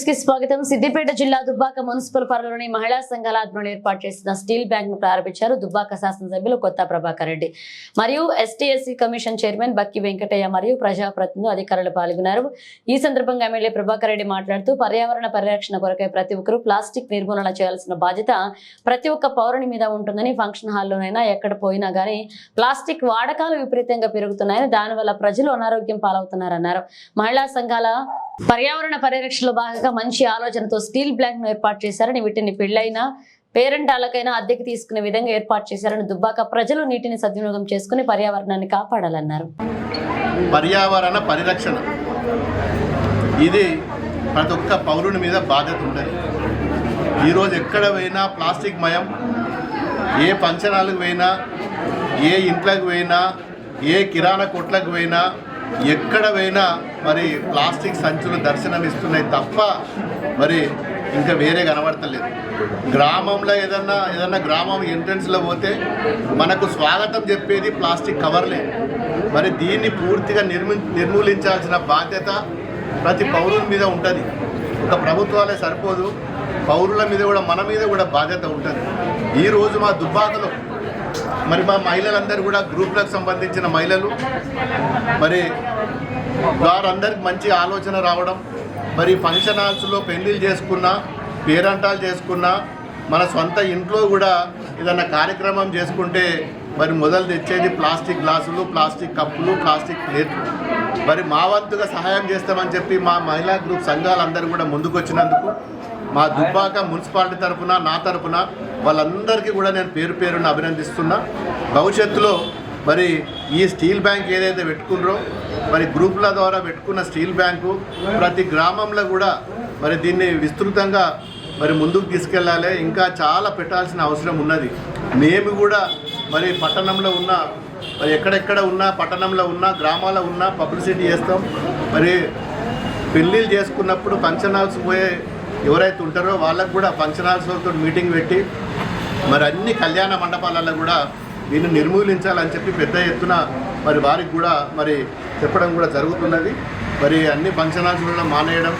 న్యూస్కి స్వాగతం. సిద్దిపేట జిల్లా దుబ్బాక మున్సిపల్ పరిధిలోని మహిళా సంఘాల ఆధ్వర్యంలో ఏర్పాటు చేసిన స్టీల్ బ్యాంక్ను ప్రారంభించారు దుబ్బాక శాసనసభ్యులు కొత్త ప్రభాకర్ రెడ్డి. మరియు ST SC commission chairman Bakki Venkataiah మరియు ప్రజాప్రతినిధులు అధికారులు పాల్గొన్నారు. ఈ సందర్భంగా ఎమ్మెల్యే ప్రభాకర్ రెడ్డి మాట్లాడుతూ పర్యావరణ పరిరక్షణ కొరకై ప్రతి ఒక్కరూ ప్లాస్టిక్ నిర్మూలన చేయాల్సిన బాధ్యత ప్రతి ఒక్క పౌరుని మీద ఉంటుందని ఫంక్షన్ హాల్లోనైనా ఎక్కడ పోయినా గానీ ప్లాస్టిక్ వాడకాలు విపరీతంగా పెరుగుతున్నాయని దానివల్ల ప్రజలు అనారోగ్యం పాలవుతున్నారన్నారు. మహిళా సంఘాల పర్యావరణ పరిరక్షణలో భాగంగా మంచి ఆలోచనతో స్టీల్ బ్లాంక్ను ఏర్పాటు చేశారని వీటిని పెళ్ళైనా పేరెంటాలకైనా అద్దెకి తీసుకునే విధంగా ఏర్పాటు చేశారని దుబ్బాక ప్రజలు నీటిని సద్వినియోగం చేసుకుని పర్యావరణాన్ని కాపాడాలన్నారు. పర్యావరణ పరిరక్షణ. ఇది ప్రతి ఒక్క పౌరుని మీద బాధ్యత ఉంటుంది. ఈరోజు ఎక్కడ పోయినా ప్లాస్టిక్ మయం ఏ పంచనాలకు పోయినా ఏ ఇంట్లోకి పోయినా ఏ కిరాణా కొట్లకు పోయినా ఎక్కడ పోయినా మరి ప్లాస్టిక్ సంచులు దర్శనమిస్తున్నాయి తప్ప మరి ఇంకా వేరే కనబడతలేదు. గ్రామంలో ఏదన్నా ఏదన్నా గ్రామం ఎంట్రన్స్లో పోతే మనకు స్వాగతం చెప్పేది ప్లాస్టిక్ కవర్లే. మరి దీన్ని పూర్తిగా నిర్మి నిర్మూలించాల్సిన బాధ్యత ప్రతి పౌరుల మీద ఉంటుంది. ఒక ప్రభుత్వాలే సరిపోదు. పౌరుల మీద కూడా మన మీద కూడా బాధ్యత ఉంటుంది. ఈరోజు మా దుబ్బాకలో మరి మా మహిళలందరూ కూడా గ్రూప్లకు సంబంధించిన మహిళలు. మరి వారందరికి మంచి ఆలోచన రావడం. మరి ఫంక్షన్ హాల్స్లో పెళ్ళిళ్ళు చేసుకున్నా పేరంటాలు చేసుకున్నా మన సొంత ఇంట్లో కూడా ఏదన్నా కార్యక్రమం చేసుకుంటే మరి మొదలు తెచ్చేది ప్లాస్టిక్ గ్లాసులు ప్లాస్టిక్ కప్పులు ప్లాస్టిక్ ప్లేట్లు. మరి మా వంతుగా సహాయం చేస్తామని చెప్పి మా మహిళా గ్రూప్ సంఘాలందరూ కూడా ముందుకొచ్చినందుకు మా దుబ్బాక మున్సిపాలిటీ తరఫున నా తరఫున వాళ్ళందరికీ కూడా నేను పేరు పేరును అభినందిస్తున్నా. భవిష్యత్తులో మరి ఈ స్టీల్ బ్యాంక్ ఏదైతే పెట్టుకున్నారో మరి గ్రూపుల ద్వారా పెట్టుకున్న స్టీల్ బ్యాంకు ప్రతి గ్రామంలో కూడా మరి దీన్ని విస్తృతంగా మరి ముందుకు తీసుకెళ్ళాలి. ఇంకా చాలా పెట్టాల్సిన అవసరం ఉన్నది. మేము కూడా మరి పట్టణంలో ఉన్న మరి ఎక్కడెక్కడ ఉన్నా పట్టణంలో ఉన్నా గ్రామాల్లో ఉన్నా పబ్లిసిటీ చేస్తాం. మరి పెళ్ళిళ్ళు చేసుకున్నప్పుడు ఫంక్షన్ హాల్స్ పోయే ఎవరైతే ఉంటారో వాళ్ళకు కూడా ఫంక్షన్ హాల్స్తో మీటింగ్ పెట్టి మరి అన్ని కళ్యాణ మండపాలలో కూడా దీన్ని నిర్మూలించాలని చెప్పి పెద్ద ఎత్తున మరి వారికి కూడా మరి చెప్పడం కూడా జరుగుతున్నది. మరి అన్ని ఫంక్షన్ హాల్స్ కూడా మానేయడం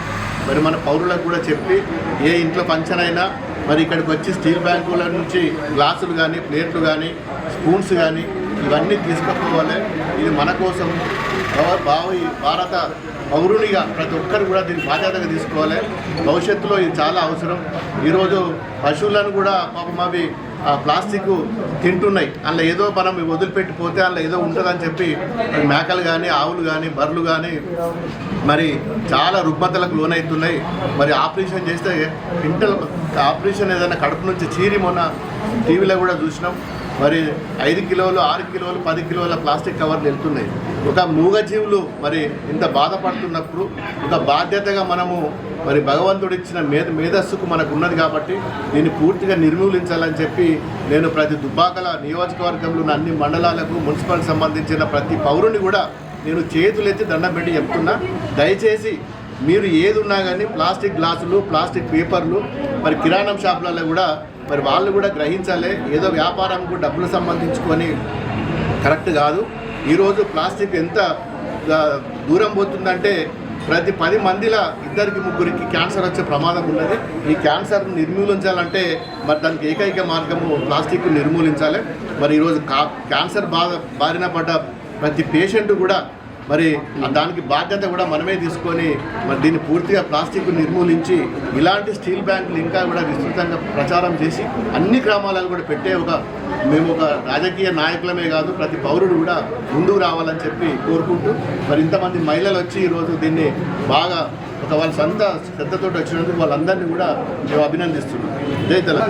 మరి మన పౌరులకు కూడా చెప్పి ఏ ఇంట్లో ఫంక్షన్ అయినా మరి ఇక్కడికి వచ్చి స్టీల్ బ్యాంకుల నుంచి గ్లాసులు కానీ ప్లేట్లు కానీ స్పూన్స్ కానీ ఇవన్నీ తీసుకుపోవాలి. ఇది మన కోసం. భావ- భావి భారత పౌరునిగా ప్రతి ఒక్కరు కూడా దీన్ని బాధ్యతగా తీసుకోవాలి. భవిష్యత్తులో ఇది చాలా అవసరం. ఈరోజు పశువులను కూడా పాపం అవి ఆ ప్లాస్టిక్ తింటున్నాయి. అందులో ఏదో మనం వదిలిపెట్టిపోతే అందులో ఏదో ఉంటుందని చెప్పి మేకలు కానీ ఆవులు కానీ బర్రెలు కానీ మరి చాలా రుగ్మతలకు లోనవుతున్నాయి. మరి ఆపరేషన్ చేస్తే ఇంటర్ ఆపరేషన్ ఏదైనా కడుపు నుంచి చీరి మొన్న టీవీలో కూడా చూసినాం. మరి ఐదు కిలోలు ఆరు కిలోలు పది కిలోల ప్లాస్టిక్ కవర్లు వెళ్తున్నాయి. ఒక మూగజీవులు మరి ఇంత బాధపడుతున్నప్పుడు ఒక బాధ్యతగా మనము మరి భగవంతుడు ఇచ్చిన మేధ మేధస్సుకు మనకు ఉన్నది కాబట్టి దీన్ని పూర్తిగా నిర్మూలించాలని చెప్పి నేను ప్రతి దుబ్బాకల నియోజకవర్గంలో అన్ని మండలాలకు మున్సిపల్ సంబంధించిన ప్రతి పౌరుని కూడా నేను చేతులెత్తి దండం పెట్టి చెప్తున్నా. దయచేసి మీరు ఏది ఉన్నా కానీ ప్లాస్టిక్ గ్లాసులు ప్లాస్టిక్ పేపర్లు మరి కిరాణం షాపులలో కూడా మరి వాళ్ళు కూడా గ్రహించాలి. ఏదో వ్యాపారంకు డబ్బులు సంబంధించుకొని కరెక్ట్ కాదు. ఈరోజు ప్లాస్టిక్ ఎంత దూరం పోతుందంటే ప్రతి పది మందిలో ఇద్దరికి ముగ్గురికి క్యాన్సర్ వచ్చే ప్రమాదం ఉన్నది. ఈ క్యాన్సర్ నిర్మూలించాలంటే మరి దానికి ఏకైక మార్గము ప్లాస్టిక్ నిర్మూలించాలి. మరి ఈరోజు కా క్యాన్సర్ బాధ బారిన పడ్డ ప్రతి పేషెంట్ కూడా మరి దానికి బాధ్యత కూడా మనమే తీసుకొని మరి దీన్ని పూర్తిగా ప్లాస్టిక్ నిర్మూలించి ఇలాంటి స్టీల్ బ్యాంకులు ఇంకా కూడా విస్తృతంగా ప్రచారం చేసి అన్ని గ్రామాలలో కూడా పెట్టే ఒక మేము ఒక రాజకీయ నాయకులమే కాదు ప్రతి పౌరుడు కూడా ముందుకు రావాలని చెప్పి కోరుకుంటూ మరి ఇంతమంది మహిళలు వచ్చి ఈరోజు దీన్ని బాగా ఒక వాళ్ళ సొంత శ్రద్ధతోటి వచ్చినందుకు వాళ్ళందరినీ కూడా మేము అభినందిస్తున్నాం. జై తెలంగాణ.